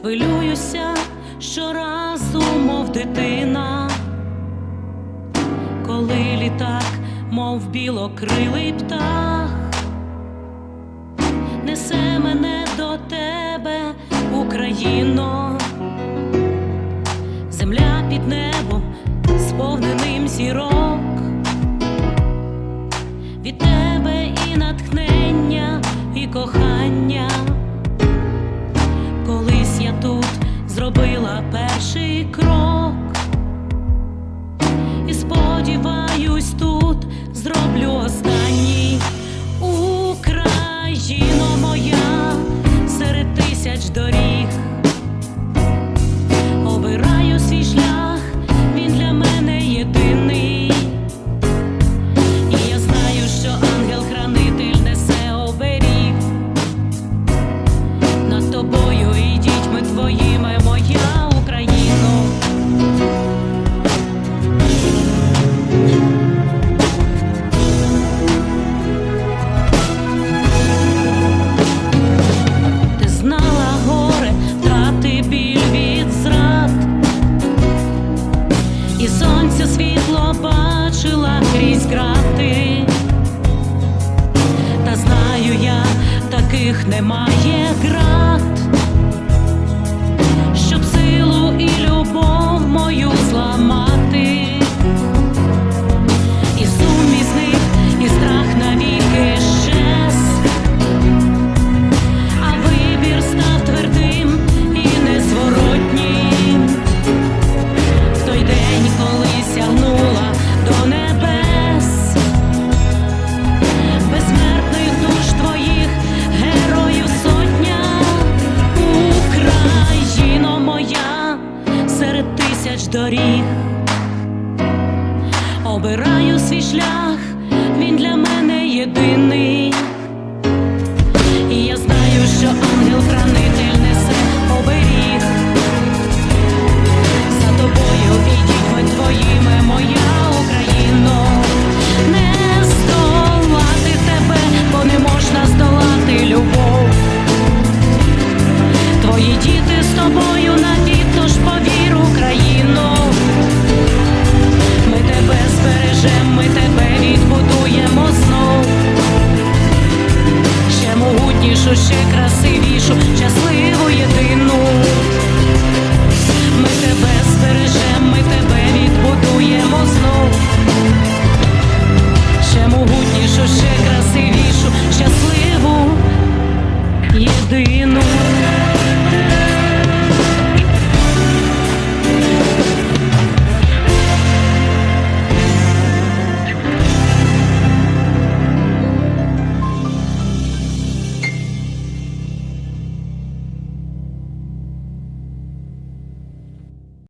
хвилююся щоразу, мов дитина, коли літак, мов білокрилий птах, несе мене до тебе, Україно, земля під небом, сповненим зірок, від тебе і натхне. Перший крок, і сподіваюсь, тут зроблю останній знала горе, втрати біль від зрад, і сонця світло бачила крізь грати. Та знаю я, таких немає град, щоб силу і любов мою зламати, тисяч доріг. Обираю свій шлях, він для мене єдиний. ще красивішу.